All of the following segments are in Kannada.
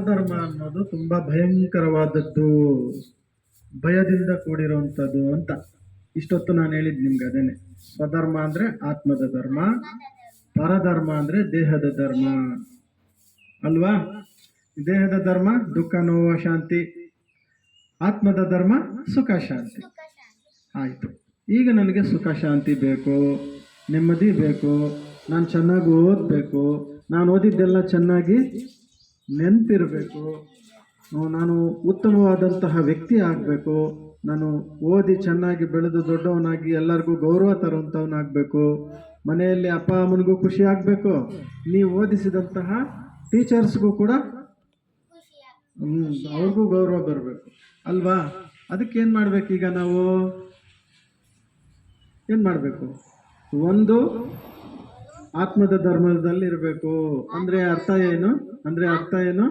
ಧರ್ಮ ಅನ್ನೋದು ತುಂಬಾ ಭಯಂಕರವಾದದ್ದು, ಭಯದಿಂದ ಕೂಡಿರುವಂಥದ್ದು ಅಂತ. ಇಷ್ಟೊತ್ತು ನಾನು ಹೇಳಿದ್ ನಿಮ್ಗೆ ಅದೇನೆ. ಸ್ವಧರ್ಮ ಅಂದ್ರೆ ಆತ್ಮದ ಧರ್ಮ, ಪರಧರ್ಮ ಅಂದ್ರೆ ದೇಹದ ಧರ್ಮ. ಅಲ್ವಾ? ದೇಹದ ಧರ್ಮ, ದುಃಖ, ನೋವು ಶಾಂತಿ ಆತ್ಮದ ಧರ್ಮ, ಸುಖ, ಶಾಂತಿ. ಆಯಿತು. ಈಗ ನನಗೆ ಸುಖ, ಶಾಂತಿ ಬೇಕು, ನೆಮ್ಮದಿ ಬೇಕು, ನಾನು ಚೆನ್ನಾಗಿ ಓದಬೇಕು. ನಾನು ಓದಿದ್ದೆಲ್ಲ ಚೆನ್ನಾಗಿ ನೆನಪಿರಬೇಕು. ನಾನು ಉತ್ತಮವಾದಂತಹ ವ್ಯಕ್ತಿ ಆಗಬೇಕು. ನಾನು ಓದಿ ಚೆನ್ನಾಗಿ ಬೆಳೆದು ದೊಡ್ಡವನಾಗಿ ಎಲ್ಲರಿಗೂ ಗೌರವ ತರುವಂಥವನಾಗಬೇಕು ಮನೆಯಲ್ಲಿ ಅಪ್ಪ ಅಮ್ಮನಿಗೂ ಖುಷಿ ಆಗಬೇಕು. ನೀವು ಓದಿಸಿದಂತಹ ಟೀಚರ್ಸ್ಗೂ ಕೂಡ ಅವ್ರಿಗೂ ಗೌರವ ಬರಬೇಕು. ಅಲ್ವಾ? ಅದಕ್ಕೆ ಏನು ಮಾಡ್ಬೇಕು ಈಗ ನಾವು? ಏನು ಮಾಡಬೇಕು? ಒಂದು ಆತ್ಮದ ಧರ್ಮದಲ್ಲಿ ಇರಬೇಕು ಅಂದರೆ ಅರ್ಥ ಏನು? ಅಂದರೆ ಅರ್ಥ ಏನು?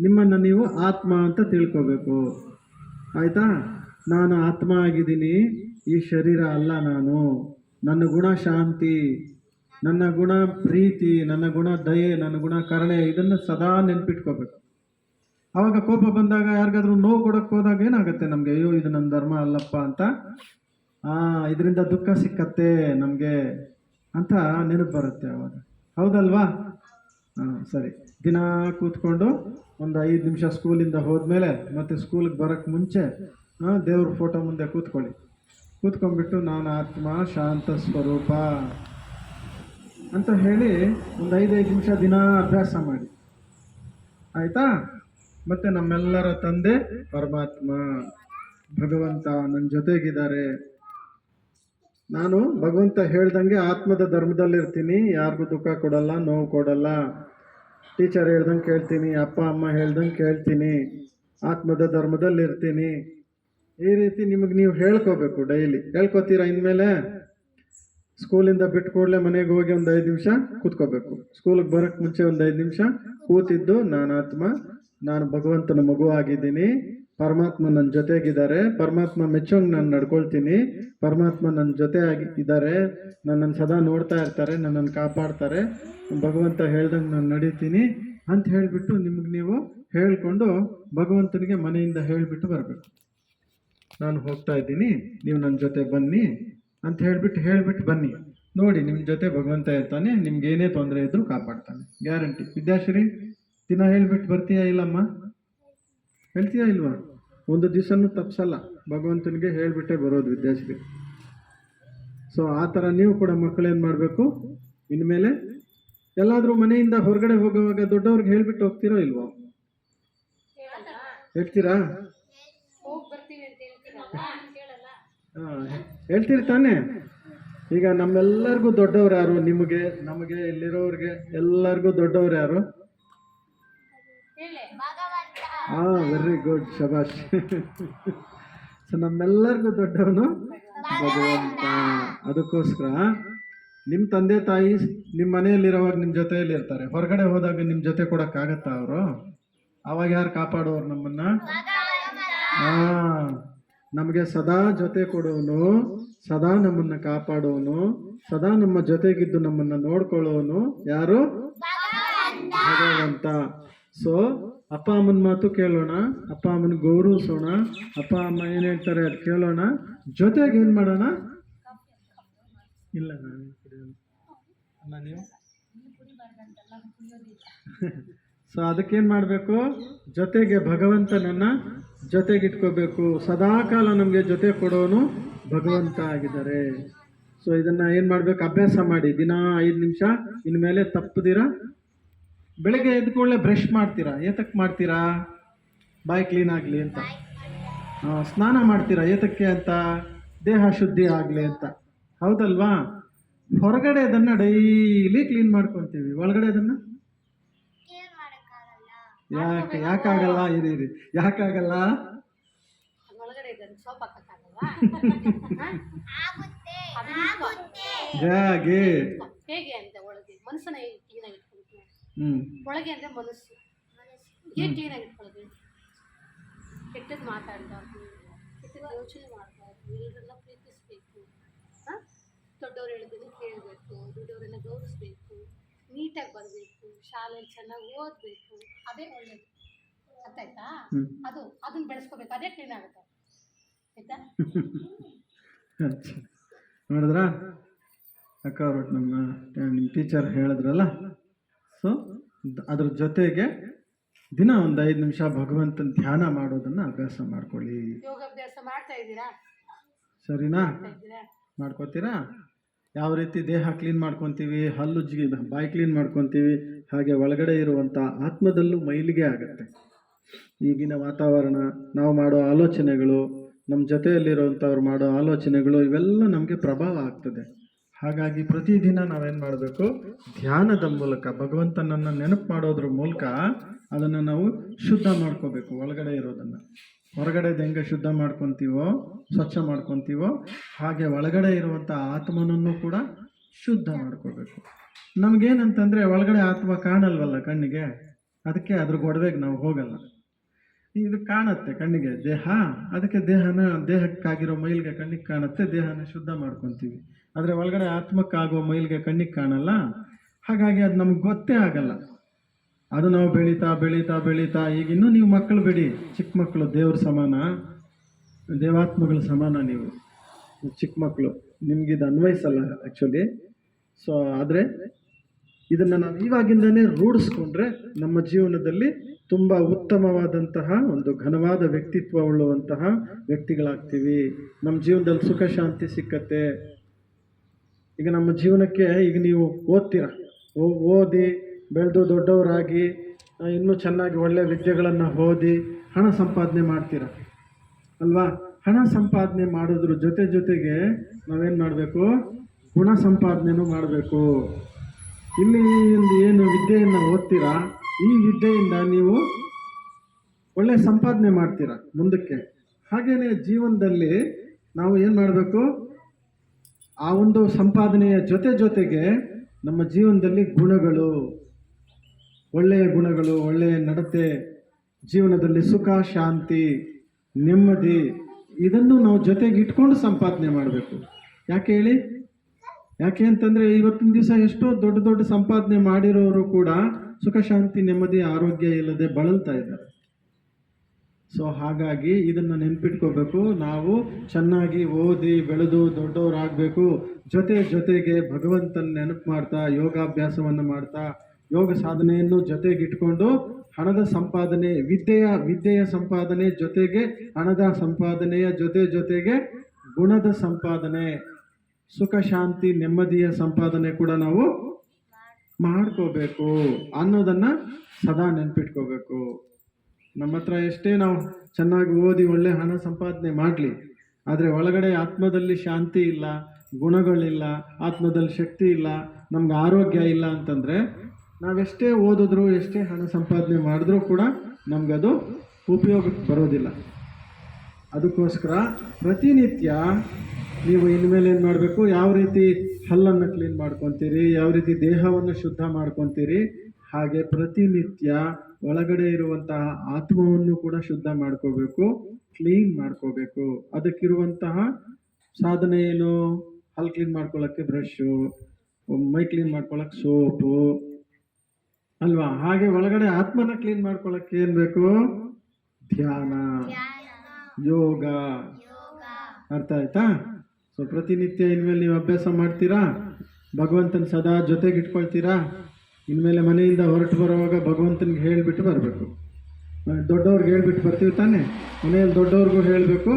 ನಿಮ್ಮನ್ನು ನೀವು ಆತ್ಮ ಅಂತ ತಿಳ್ಕೊಬೇಕು. ಆಯಿತಾ? ನಾನು ಆತ್ಮ ಆಗಿದ್ದೀನಿ, ಈ ಶರೀರ ಅಲ್ಲ ನಾನು. ನನ್ನ ಗುಣ ಶಾಂತಿ, ನನ್ನ ಗುಣ ಪ್ರೀತಿ, ನನ್ನ ಗುಣ ದಯೆ, ನನ್ನ ಗುಣ ಕರುಣೆ, ಇದನ್ನು ಸದಾ ನೆನ್ಪಿಟ್ಕೋಬೇಕು. ಆವಾಗ ಕೋಪ ಬಂದಾಗ ಯಾರಿಗಾದ್ರೂ ನೋವು ಕೊಡಕ್ಕೆ ಹೋದಾಗ ಏನಾಗುತ್ತೆ ನಮಗೆ? ಅಯ್ಯೋ, ಇದು ನನ್ನ ಧರ್ಮ ಅಲ್ಲಪ್ಪ ಅಂತ. ಆ, ಇದರಿಂದ ದುಃಖ ಸಿಕ್ಕತ್ತೆ ನಮಗೆ ಅಂತ ನೆನಪು ಬರುತ್ತೆ ಅವಾಗ. ಹೌದಲ್ವಾ? ಹಾಂ, ಸರಿ. ದಿನ ಕೂತ್ಕೊಂಡು ಒಂದು ಐದು ನಿಮಿಷ ಸ್ಕೂಲಿಂದ ಹೋದ್ಮೇಲೆ ಮತ್ತೆ ಸ್ಕೂಲಿಗೆ ಬರೋಕ್ಕೆ ಮುಂಚೆ ದೇವ್ರ ಫೋಟೋ ಮುಂದೆ ಕೂತ್ಕೊಳ್ಳಿ. ಕೂತ್ಕೊಂಡ್ಬಿಟ್ಟು ನಾನು ಆತ್ಮ ಶಾಂತ ಸ್ವರೂಪ ಅಂತ ಹೇಳಿ ಒಂದು ಐದೈದು ನಿಮಿಷ ದಿನ ಅಭ್ಯಾಸ ಮಾಡಿ. ಆಯಿತಾ? ಮತ್ತೆ ನಮ್ಮೆಲ್ಲರ ತಂದೆ ಪರಮಾತ್ಮ. ಭಗವಂತ ನನ್ನ ಜೊತೆಗಿದ್ದಾರೆ. ನಾನು ಭಗವಂತ ಹೇಳ್ದಂಗೆ ಆತ್ಮದ ಧರ್ಮದಲ್ಲಿರ್ತೀನಿ, ಯಾರಿಗೂ ದುಃಖ ಕೊಡಲ್ಲ, ನೋವು ಕೊಡಲ್ಲ. ಟೀಚರ್ ಹೇಳ್ದಂಗೆ ಕೇಳ್ತೀನಿ, ಅಪ್ಪ, ಅಮ್ಮ ಹೇಳ್ದಂಗೆ ಕೇಳ್ತೀನಿ, ಆತ್ಮದ ಧರ್ಮದಲ್ಲಿರ್ತೀನಿ. ಈ ರೀತಿ ನಿಮಗೆ ನೀವು ಹೇಳ್ಕೋಬೇಕು ಡೈಲಿ. ಹೇಳ್ಕೊತೀರಾ ಇನ್ಮೇಲೆ? ಸ್ಕೂಲಿಂದ ಬಿಟ್ಟು ಕೂಡಲೇ ಮನೆಗೆ ಹೋಗಿ ಒಂದು ಐದು ನಿಮಿಷ ಕೂತ್ಕೋಬೇಕು. ಸ್ಕೂಲಿಗೆ ಬರೋಕ್ಕೆ ಮುಂಚೆ ಒಂದು ಐದು ನಿಮಿಷ ಕೂತಿದ್ದು ನಾನು ಆತ್ಮ ನಾನು ಭಗವಂತನ ಮಗು ಆಗಿದ್ದೀನಿ. ಪರಮಾತ್ಮ ನನ್ನ ಜೊತೆಗಿದ್ದಾರೆ. ಪರಮಾತ್ಮ ಮೆಚ್ಚೋಂಗೆ ನಾನು ನಡ್ಕೊಳ್ತೀನಿ. ಪರಮಾತ್ಮ ನನ್ನ ಜೊತೆ ಆಗಿ ಇದ್ದಾರೆ ನನ್ನನ್ನು ಸದಾ ನೋಡ್ತಾ ಇರ್ತಾರೆ ನನ್ನನ್ನು ಕಾಪಾಡ್ತಾರೆ. ಭಗವಂತ ಹೇಳ್ದಂಗೆ ನಾನು ನಡೀತೀನಿ ಅಂತ ಹೇಳಿಬಿಟ್ಟು ನಿಮಗೆ ನೀವು ಹೇಳ್ಕೊಂಡು ಭಗವಂತನಿಗೆ ಮನೆಯಿಂದ ಹೇಳಿಬಿಟ್ಟು ಬರಬೇಕು. ನಾನು ಹೋಗ್ತಾ ಇದ್ದೀನಿ. ನೀವು ನನ್ನ ಜೊತೆ ಬನ್ನಿ ಅಂತ ಹೇಳಿಬಿಟ್ಟು ಹೇಳಿಬಿಟ್ಟು ಬನ್ನಿ. ನೋಡಿ ನಿಮ್ಮ ಜೊತೆ ಭಗವಂತ ಇರ್ತಾನೆ, ನಿಮ್ಗೆ ಏನೇ ತೊಂದರೆ ಇದ್ದರೂ ಕಾಪಾಡ್ತಾನೆ. ಗ್ಯಾರಂಟಿ. ವಿದ್ಯಾಶ್ರೀ, ದಿನ ಹೇಳ್ಬಿಟ್ಟು ಬರ್ತೀಯಾ ಇಲ್ಲಮ್ಮ? ಹೇಳ್ತೀಯಾ ಇಲ್ವಾ? ಒಂದು ದಿವಸನೂ ತಪ್ಸಲ್ಲ. ಭಗವಂತನಿಗೆ ಹೇಳ್ಬಿಟ್ಟೆ ಬರೋದು ವಿದ್ಯಾರ್ಥಿಗೆ ಸೊ ಆ ಥರ ನೀವು ಕೂಡ ಮಕ್ಕಳೇನು ಮಾಡಬೇಕು? ಇನ್ಮೇಲೆ ಎಲ್ಲಾದರೂ ಮನೆಯಿಂದ ಹೊರಗಡೆ ಹೋಗುವಾಗ ದೊಡ್ಡವ್ರಿಗೆ ಹೇಳ್ಬಿಟ್ಟು ಹೋಗ್ತೀರೋ ಇಲ್ವೋ? ಹೇಳ್ತೀರಾ? ಹೇಳ್ತೀರಿ ತಾನೇ? ಈಗ ನಮ್ಮೆಲ್ಲರಿಗೂ ದೊಡ್ಡವ್ರು ಯಾರು? ನಿಮಗೆ ನಮಗೆ ಇಲ್ಲಿರೋರಿಗೆ ಎಲ್ಲರಿಗೂ ದೊಡ್ಡವ್ರು ಯಾರು? ಹಾ ವೆರಿ ಗುಡ್ ಶಬಾಷ್ ಸೊ ನಮ್ಮೆಲ್ಲರಿಗೂ ದೊಡ್ಡವನು ಭಗವಂತ. ಅದಕ್ಕೋಸ್ಕರ ನಿಮ್ಮ ತಂದೆ ತಾಯಿ ನಿಮ್ಮ ಮನೆಯಲ್ಲಿರೋವಾಗ ನಿಮ್ಮ ಜೊತೆಯಲ್ಲಿ ಇರ್ತಾರೆ. ಹೊರಗಡೆ ಹೋದಾಗ ನಿಮ್ಮ ಜೊತೆ ಕೊಡೋಕ್ಕಾಗತ್ತಾ ಅವರು? ಅವಾಗ ಯಾರು ಕಾಪಾಡೋರು ನಮ್ಮನ್ನ? ಹಾಂ ನಮಗೆ ಸದಾ ಜೊತೆ ಕೊಡೋನು ಸದಾ ನಮ್ಮನ್ನ ಕಾಪಾಡೋನು ಸದಾ ನಮ್ಮ ಜೊತೆಗಿದ್ದು ನಮ್ಮನ್ನ ನೋಡ್ಕೊಳ್ಳೋನು ಯಾರು? ಭಗವಂತ. ಸೊ ಅಪ್ಪ ಅಮ್ಮನ ಮಾತು ಕೇಳೋಣ, ಅಪ್ಪ ಅಮ್ಮನ ಗೌರವಿಸೋಣ, ಅಪ್ಪ ಅಮ್ಮ ಏನು ಹೇಳ್ತಾರೆ ಅದು ಕೇಳೋಣ. ಜೊತೆಗೆ ಏನು ಮಾಡೋಣ? ಇಲ್ಲ, ನಾನು ನೀವು? ಸೊ ಅದಕ್ಕೇನು ಮಾಡಬೇಕು? ಜೊತೆಗೆ ಭಗವಂತನನ್ನ ಜೊತೆಗಿಟ್ಕೋಬೇಕು ಸದಾಕಾಲ ನಮಗೆ ಜೊತೆ ಕೊಡೋನು ಭಗವಂತ ಆಗಿದ್ದಾರೆ. ಸೊ ಇದನ್ನ ಏನು ಮಾಡಬೇಕು? ಅಭ್ಯಾಸ ಮಾಡಿ. ದಿನ ಐದು ನಿಮಿಷ, ಇನ್ಮೇಲೆ ತಪ್ಪದಿರ ಬೆಳಗ್ಗೆ ಎದ್ದ ಕೂಡಲೇ ಬ್ರಷ್ ಮಾಡ್ತೀರಾ? ಏತಕ್ಕೆ ಮಾಡ್ತೀರಾ? ಬಾಯಿ ಕ್ಲೀನ್ ಆಗಲಿ ಅಂತ. ಸ್ನಾನ ಮಾಡ್ತೀರಾ? ಏತಕ್ಕೆ ಅಂತ? ದೇಹ ಶುದ್ಧಿ ಆಗಲಿ ಅಂತ. ಹೌದಲ್ವಾ? ಹೊರಗಡೆ ಅದನ್ನು ಡೈಲಿ ಕ್ಲೀನ್ ಮಾಡ್ಕೊತೀವಿ. ಒಳಗಡೆ ಅದನ್ನು? ಯಾಕೆ? ಯಾಕಾಗಲ್ಲ? ಇರಿ ಇರಿ. ಯಾಕಾಗಲ್ಲ? ಹೇಗೆ. ಅಂತ ಒಳಗೆ ಮನಸ್ಸನ್ನ ಒಳಗೆ ಅಂದರೆ ಮನಸ್ಸು. ಹೇಗೆ ಕ್ಲೀನಾಗಿ ಇಟ್ಕೊಳ್ಳೋದು ಕೆಟ್ಟದ್ದು ಮಾತಾಡಬಾರ್ದು ಕೆಟ್ಟದ್ದು ಯೋಚನೆ ಮಾಡಬಾರ್ದು ಎಲ್ಲರೆಲ್ಲ ಪ್ರೀತಿಸ್ಬೇಕು. ಹಾಂ? ದೊಡ್ಡವ್ರು ಹೇಳಿದ್ರೆ ಕೇಳಬೇಕು ದೊಡ್ಡವರೆಲ್ಲ ಗೌರವಿಸ್ಬೇಕು ನೀಟಾಗಿ ಬರಬೇಕು ಶಾಲೆಯಲ್ಲಿ ಚೆನ್ನಾಗಿ ಓದಬೇಕು. ಅದೇ ಒಳ್ಳೇದು. ಅರ್ಥ ಆಯ್ತಾ? ಅದು ಅದನ್ನ ಬೆಳೆಸ್ಕೋಬೇಕು. ಅದೇ ಕ್ಲೀನ್ ಆಗುತ್ತೆ. ಆಯ್ತಾ. ನೋಡಿದ್ರಾ? ಅಕ್ಕ ಅವರು ನಮ್ಮ ನಿಮ್ಮ ಟೀಚರ್ ಹೇಳಿದ್ರಲ್ಲ? ಸೊ ಅದ್ರ ಜೊತೆಗೆ ದಿನ ಒಂದು ಐದು ನಿಮಿಷ ಭಗವಂತನ ಧ್ಯಾನ ಮಾಡೋದನ್ನ ಅಭ್ಯಾಸ ಮಾಡ್ಕೊಳ್ಳಿ. ಯೋಗಾಭ್ಯಾಸ ಮಾಡ್ತಾ ಇದ್ದೀರಾ? ಸರಿನಾ? ಮಾಡ್ಕೊತೀರಾ? ಯಾವ ರೀತಿ ದೇಹ ಕ್ಲೀನ್ ಮಾಡ್ಕೊತೀವಿ ಹಲ್ಲುಜ್ಜಿ ಬಾಯಿ ಕ್ಲೀನ್ ಮಾಡ್ಕೊತೀವಿ ಹಾಗೆ ಒಳಗಡೆ ಇರುವಂಥ ಆತ್ಮದಲ್ಲೂ ಮೈಲಿಗೆ ಆಗುತ್ತೆ. ಈಗಿನ ವಾತಾವರಣ ನಾವು ಮಾಡೋ ಆಲೋಚನೆಗಳು ನಮ್ಮ ಜೊತೆಯಲ್ಲಿರುವಂಥವ್ರು ಮಾಡೋ ಆಲೋಚನೆಗಳು ಇವೆಲ್ಲ ನಮಗೆ ಪ್ರಭಾವ ಆಗ್ತದೆ. ಹಾಗಾಗಿ ಪ್ರತಿದಿನ ನಾವೇನು ಮಾಡಬೇಕು? ಧ್ಯಾನದ ಮೂಲಕ ಭಗವಂತನನ್ನು ನೆನಪು ಮಾಡೋದ್ರ ಮೂಲಕ ಅದನ್ನು ನಾವು ಶುದ್ಧ ಮಾಡ್ಕೋಬೇಕು, ಒಳಗಡೆ ಇರೋದನ್ನು. ಹೊರಗಡೆ ಹೆಂಗೆ ಶುದ್ಧ ಮಾಡ್ಕೊತೀವೋ, ಸ್ವಚ್ಛ ಮಾಡ್ಕೊತೀವೋ, ಹಾಗೆ ಒಳಗಡೆ ಇರುವಂಥ ಆತ್ಮನನ್ನು ಕೂಡ ಶುದ್ಧ ಮಾಡ್ಕೋಬೇಕು. ನಮಗೇನಂತಂದರೆ ಒಳಗಡೆ ಆತ್ಮ ಕಾಣಲ್ವಲ್ಲ ಕಣ್ಣಿಗೆ? ಅದಕ್ಕೆ ಅದ್ರ ಗೊಡವೆಗೆ ನಾವು ಹೋಗಲ್ಲ. ಇದು ಕಾಣುತ್ತೆ ಕಣ್ಣಿಗೆ ದೇಹ. ಅದಕ್ಕೆ ದೇಹನ, ದೇಹಕ್ಕಾಗಿರೋ ಮೈಲಿಗೆ ಕಣ್ಣಿಗೆ ಕಾಣುತ್ತೆ. ದೇಹನ ಶುದ್ಧ ಮಾಡ್ಕೊತೀವಿ. ಆದರೆ ಒಳಗಡೆ ಆತ್ಮಕ್ಕಾಗೋ ಮೈಲಿಗೆ ಕಣ್ಣಿಗೆ ಕಾಣಲ್ಲ. ಹಾಗಾಗಿ ಅದು ನಮ್ಗೆ ಗೊತ್ತೇ ಆಗಲ್ಲ. ಅದು ನಾವು ಬೆಳೀತಾ ಬೆಳೀತಾ ಬೆಳೀತಾ, ಈಗ ಇನ್ನೂ ನೀವು ಮಕ್ಕಳು ಬಿಡಿ. ಚಿಕ್ಕ ಮಕ್ಕಳು ದೇವ್ರ ಸಮಾನ. ದೇವಾತ್ಮಗಳ ಸಮಾನ ನೀವು. ಚಿಕ್ಕ ಮಕ್ಕಳು. ನಿಮ್ಗಿದು ಅನ್ವಯಿಸಲ್ಲ ಆ್ಯಕ್ಚುಲಿ ಸೊ ಆದರೆ ಇದನ್ನು ನಾವು ಇವಾಗಿಂದನೇ ರೂಢಿಸ್ಕೊಂಡ್ರೆ ನಮ್ಮ ಜೀವನದಲ್ಲಿ ತುಂಬ ಉತ್ತಮವಾದಂತಹ ಒಂದು ಘನವಾದ ವ್ಯಕ್ತಿತ್ವ ಉಳ್ಳುವಂತಹ ವ್ಯಕ್ತಿಗಳಾಗ್ತೀವಿ. ನಮ್ಮ ಜೀವನದಲ್ಲಿ ಸುಖ, ಶಾಂತಿ ಸಿಕ್ಕತ್ತೆ. ಈಗ ನಮ್ಮ ಜೀವನಕ್ಕೆ ಈಗ ನೀವು ಓದ್ತೀರ? ಓದಿ, ಬೆಳೆದು ದೊಡ್ಡವರಾಗಿ ಇನ್ನೂ ಚೆನ್ನಾಗಿ ಒಳ್ಳೆಯ ವಿದ್ಯೆಗಳನ್ನು ಓದಿ ಹಣ ಸಂಪಾದನೆ ಮಾಡ್ತೀರ? ಅಲ್ವಾ? ಹಣ ಸಂಪಾದನೆ ಮಾಡೋದ್ರ ಜೊತೆ ಜೊತೆಗೆ ನಾವೇನು ಮಾಡಬೇಕು? ಗುಣ ಸಂಪಾದನೆನೂ ಮಾಡಬೇಕು. ಇಲ್ಲಿ ಒಂದು ಏನು ವಿದ್ಯೆಯನ್ನು ಓದ್ತೀರಾ? ಈ ವಿದ್ಯೆಯಿಂದ ನೀವು ಒಳ್ಳೆ ಸಂಪಾದನೆ ಮಾಡ್ತೀರಾ ಮುಂದಕ್ಕೆ. ಹಾಗೆಯೇ ಜೀವನದಲ್ಲಿ ನಾವು ಏನು ಮಾಡಬೇಕು? ಆ ಒಂದು ಸಂಪಾದನೆಯ ಜೊತೆ ಜೊತೆಗೆ ನಮ್ಮ ಜೀವನದಲ್ಲಿ ಗುಣಗಳು, ಒಳ್ಳೆಯ ಗುಣಗಳು, ಒಳ್ಳೆಯ ನಡತೆ, ಜೀವನದಲ್ಲಿ ಸುಖ, ಶಾಂತಿ, ನೆಮ್ಮದಿ, ಇದನ್ನು ನಾವು ಜೊತೆಗೆ ಇಟ್ಕೊಂಡು ಸಂಪಾದನೆ ಮಾಡಬೇಕು. ಯಾಕೆ ಹೇಳಿ? ಯಾಕೆ ಅಂತಂದರೆ ಇವತ್ತಿನ ದಿವಸ ಎಷ್ಟೋ ದೊಡ್ಡ ದೊಡ್ಡ ಸಂಪಾದನೆ ಮಾಡಿರೋರು ಕೂಡ ಸುಖ, ಶಾಂತಿ, ನೆಮ್ಮದಿ, ಆರೋಗ್ಯ ಇಲ್ಲದೆ ಬಳಲ್ತಾ ಇದ್ದಾರೆ. ಸೊ ಹಾಗಾಗಿ ಇದನ್ನು ನೆನ್ಪಿಟ್ಕೋಬೇಕು. ನಾವು ಚೆನ್ನಾಗಿ ಓದಿ, ಬೆಳೆದು, ದೊಡ್ಡವರಾಗಬೇಕು. ಜೊತೆ ಜೊತೆಗೆ ಭಗವಂತನ ನೆನಪು ಮಾಡ್ತಾ, ಯೋಗಾಭ್ಯಾಸವನ್ನು ಮಾಡ್ತಾ, ಯೋಗ ಸಾಧನೆಯನ್ನು ಜೊತೆಗಿಟ್ಕೊಂಡು ಹಣದ ಸಂಪಾದನೆ, ವಿದ್ಯೆಯ ವಿದ್ಯೆಯ ಸಂಪಾದನೆ ಜೊತೆಗೆ ಹಣದ ಸಂಪಾದನೆಯ ಜೊತೆ ಜೊತೆಗೆ ಗುಣದ ಸಂಪಾದನೆ. ಸುಖ, ಶಾಂತಿ, ನೆಮ್ಮದಿಯ ಸಂಪಾದನೆ ಕೂಡ ನಾವು ಮಾಡ್ಕೋಬೇಕು ಅನ್ನೋದನ್ನ ಸದಾ ನೆನ್ಪಿಟ್ಕೋಬೇಕು. ನಮ್ಮ ಹತ್ರ ಎಷ್ಟೇ ನಾವು ಚೆನ್ನಾಗಿ ಓದಿ ಒಳ್ಳೆ ಹಣ ಸಂಪಾದನೆ ಮಾಡಲಿ, ಆದರೆ ಒಳಗಡೆ ಆತ್ಮದಲ್ಲಿ ಶಾಂತಿ ಇಲ್ಲ, ಗುಣಗಳಿಲ್ಲ, ಆತ್ಮದಲ್ಲಿ ಶಕ್ತಿ ಇಲ್ಲ, ನಮ್ಗೆ ಆರೋಗ್ಯ ಇಲ್ಲ ಅಂತಂದರೆ ನಾವೆಷ್ಟೇ ಓದಿದ್ರು, ಎಷ್ಟೇ ಹಣ ಸಂಪಾದನೆ ಮಾಡಿದ್ರೂ ಕೂಡ ನಮಗದು ಉಪಯೋಗಕ್ಕೆ ಬರೋದಿಲ್ಲ. ಅದಕ್ಕೋಸ್ಕರ ಪ್ರತಿನಿತ್ಯ ನೀವು ಇನ್ಮೇಲೆ ಏನು ಮಾಡಬೇಕು? ಯಾವ ರೀತಿ ಹಲ್ಲನ್ನು ಕ್ಲೀನ್ ಮಾಡ್ಕೊತೀರಿ? ಯಾವ ರೀತಿ ದೇಹವನ್ನು ಶುದ್ಧ ಮಾಡ್ಕೊತೀರಿ? ಹಾಗೆ ಪ್ರತಿನಿತ್ಯ ಒಳಗಡೆ ಇರುವಂತಹ ಆತ್ಮವನ್ನು ಕೂಡ ಶುದ್ಧ ಮಾಡ್ಕೋಬೇಕು ಕ್ಲೀನ್ ಮಾಡ್ಕೋಬೇಕು. ಅದಕ್ಕಿರುವಂತಹ ಸಾಧನೆ ಏನು? ಹಲ್ ಕ್ಲೀನ್ ಮಾಡ್ಕೊಳ್ಳೋಕ್ಕೆ ಬ್ರಷ್ಷು ಮೈ ಕ್ಲೀನ್ ಮಾಡ್ಕೊಳ್ಳೋಕೆ ಸೋಪು ಅಲ್ವಾ? ಹಾಗೆ ಒಳಗಡೆ ಆತ್ಮನ ಕ್ಲೀನ್ ಮಾಡ್ಕೊಳ್ಳೋಕ್ಕೆ ಏನು ಬೇಕು? ಧ್ಯಾನ. ಯೋಗ. ಅರ್ಥ ಆಯ್ತಾ? ಸೊ ಪ್ರತಿನಿತ್ಯ ಇನ್ಮೇಲೆ ನೀವು ಅಭ್ಯಾಸ ಮಾಡ್ತೀರಾ? ಭಗವಂತನ ಸದಾ ಜೊತೆಗೆ ಇಟ್ಕೊಳ್ತೀರಾ? ಇನ್ಮೇಲೆ ಮನೆಯಿಂದ ಹೊರಟು ಬರುವಾಗ ಭಗವಂತನಿಗೆ ಹೇಳಿಬಿಟ್ಟು ಬರಬೇಕು. ದೊಡ್ಡವ್ರಿಗೆ ಹೇಳ್ಬಿಟ್ಟು ಬರ್ತೀವಿ ತಾನೆ? ಮನೆಯಲ್ಲಿ ದೊಡ್ಡವ್ರಿಗೂ ಹೇಳಬೇಕು.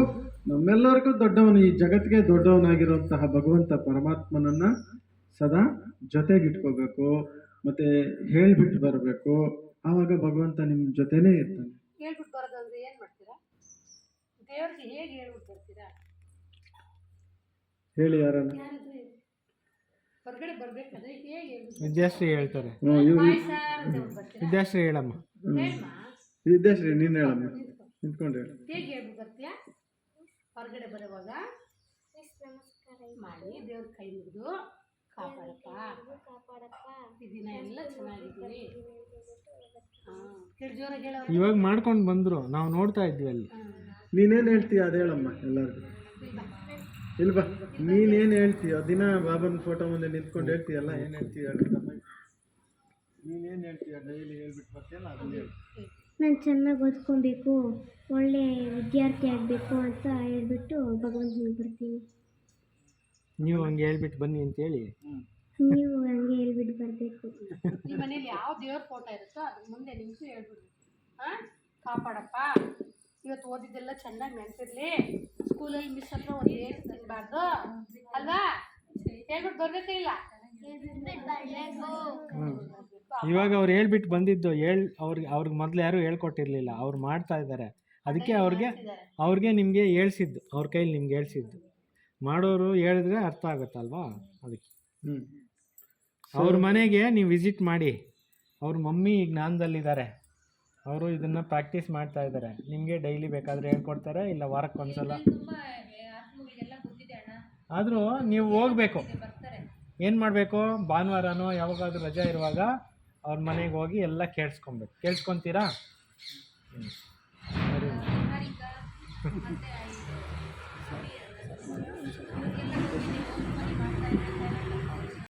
ನಮ್ಮೆಲ್ಲರಿಗೂ ದೊಡ್ಡವನು, ಈ ಜಗತ್ತಿಗೆ ದೊಡ್ಡವನಾಗಿರುವಂತಹ ಭಗವಂತ ಪರಮಾತ್ಮನನ್ನು ಸದಾ ಜೊತೆಗಿಟ್ಕೋಬೇಕು ಮತ್ತು ಹೇಳಿಬಿಟ್ಟು ಬರಬೇಕು. ಆವಾಗ ಭಗವಂತ ನಿಮ್ಮ ಜೊತೆನೇ ಇರ್ತಾನೆ. ಹೇಳ್ಬಿಟ್ಟು ಬರೋದಂದ್ರೆ ಏನು ಮಾಡ್ತೀರಾ? ದೇವ್ರಿಗೆ ಹೇಗೆ ಹೇಳ್ಬಿಟ್ಟು ಹೇಳಿ ಯಾರನ್ನ? ವಿದ್ಯಾಶ್ರೀ ಹೇಳ್ತಾರೆ. ಬಾಯ್ ಸಾರ್ ಅಂತ ಹೇಳ್ಬಿಟ್ಟು ಬರ್ತೀರಾ? ವಿದ್ಯಾಶ್ರೀ ಹೇಳಮ್ಮ. ಹೇಳ್ಮಾ? ವಿದ್ಯಾಶ್ರೀ ನೀನು ಹೇಳಮ್ಮ. ನಿಂತ್ಕೊಂಡು ಹೇಳು. ಹೇಗೆ ಹೊರಗಡೆ ಬರುವಾಗ? ಮಾಡಿ ದೇವ್ರ ಕೈ ಮುಗಿದು ಕಾಪಾಡಪ್ಪ. ಈ ದಿನ ಎಲ್ಲ ಚೆನ್ನಾಗಿದ್ದೀವಿ. ಇವಾಗ ಮಾಡ್ಕೊಂಡು ಬಂದ್ರು. ನಾವು ನೋಡ್ತಾ ಇದ್ವಿ ಅಲ್ಲಿ. ನೀನೇನು ಹೇಳ್ತೀಯ? ಅದು ಹೇಳಮ್ಮ ಎಲ್ಲರಿಗೂ. ಇಲ್ವಾ ನೀನೇನು ಹೇಳ್ತೀಯ ದಿನ ಬಾಬನ ಫೋಟೋ ಮುಂದೆ ನಿಂತ್ಕೊಂಡು ಹೇಳ್ತೀಯಲ್ಲ ಏನು ಹೇಳ್ತೀಯ ಹೇಳು ನೀನೇನು ಹೇಳ್ತೀಯ ಡೈಲಿ ಹೇಳ್ಬಿಟ್ಟು ಬರ್ತೀಯಲ್ಲ ಅದನ್ನ ಹೇಳಿ. ನಾನು ಚೆನ್ನಾಗಿ ಓದ್ಕೊಬೇಕು ಒಳ್ಳೆ ವಿದ್ಯಾರ್ಥಿ ಆಗಬೇಕು ಅಂತ ಹೇಳ್ಬಿಟ್ಟು ಭಗವಂತನಿಗೆ ಬರ್ತೀನಿ. ನೀವು ಹಂಗೆ ಹೇಳ್ಬಿಟ್ಟು ಬನ್ನಿ ಅಂತ ಹೇಳಿ. ನೀವು ಹಂಗೆ ಹೇಳ್ಬಿಟ್ಟು ಬರಬೇಕು. ನಿಮ್ಮ ಮನೇಲಿ ಯಾವ ದೇವ್ರ ಫೋಟೋ ಇರುತ್ತೋ ಅದ್ರ ಮುಂದೆ ನಿಂತು ಹೇಳ್ಬಿಡಿ. ಹಾಂ? ಕಾಪಾಡಪ್ಪ. ಇವತ್ತು ಓದಿದ್ದೆಲ್ಲ ಚೆನ್ನಾಗಿ ನೆನಪಿರ್ಲಿ. ಸ್ಕೂಲಲ್ಲಿ ಮಿಸ್ ಹತ್ರ ಒಂದು ಏನು ತಿನ್ನಬಾರ್ದು ಅಲ್ವಾ? ಹೇಳ್ಬಿಟ್ಟು ಬರ್ಬೇಕೇ ಇಲ್ಲ. ಇವಾಗ ಅವ್ರು ಹೇಳ್ಬಿಟ್ಟು ಬಂದಿದ್ದು ಹೇಳ್ ಅವ್ರಿಗೆ ಅವ್ರಿಗೆ ಮೊದಲು ಯಾರೂ ಹೇಳ್ಕೊಟ್ಟಿರ್ಲಿಲ್ಲ. ಅವ್ರು ಮಾಡ್ತಾ ಇದ್ದಾರೆ. ಅದಕ್ಕೆ ಅವ್ರಿಗೆ ಅವ್ರಿಗೆ ನಿಮಗೆ ಹೇಳ್ಸಿದ್ದು. ಅವ್ರ ಕೈಲಿ ನಿಮ್ಗೆ ಹೇಳ್ಸಿದ್ದು. ಮಾಡೋರು ಹೇಳಿದ್ರೆ ಅರ್ಥ ಆಗುತ್ತಲ್ವಾ ಅದಕ್ಕೆ. ಹ್ಞೂ ಅವ್ರ ಮನೆಗೆ ನೀವು ವಿಸಿಟ್ ಮಾಡಿ. ಅವ್ರ ಮಮ್ಮಿ ಈಗ ಜ್ಞಾನದಲ್ಲಿದ್ದಾರೆ ಅವರು ಇದನ್ನು ಪ್ರಾಕ್ಟೀಸ್ ಮಾಡ್ತಾ ಇದ್ದಾರೆ ನಿಮಗೆ ಡೈಲಿ ಬೇಕಾದರೆ ಹೇಳ್ಕೊಡ್ತಾರೆ ಇಲ್ಲ ವಾರಕ್ಕೆ ಒಂದ್ಸಲ. ಆದರೂ ನೀವು ಹೋಗಬೇಕು. ಏನು ಮಾಡಬೇಕು? ಭಾನುವಾರನೋ ಯಾವಾಗಾದ್ರೂ ರಜೆ ಇರುವಾಗ ಅವ್ರ ಮನೆಗೆ ಹೋಗಿ ಎಲ್ಲ ಕೇಳಿಸ್ಕೊಬೇಕು ಕೇಳಿಸ್ಕೊತೀರಾ?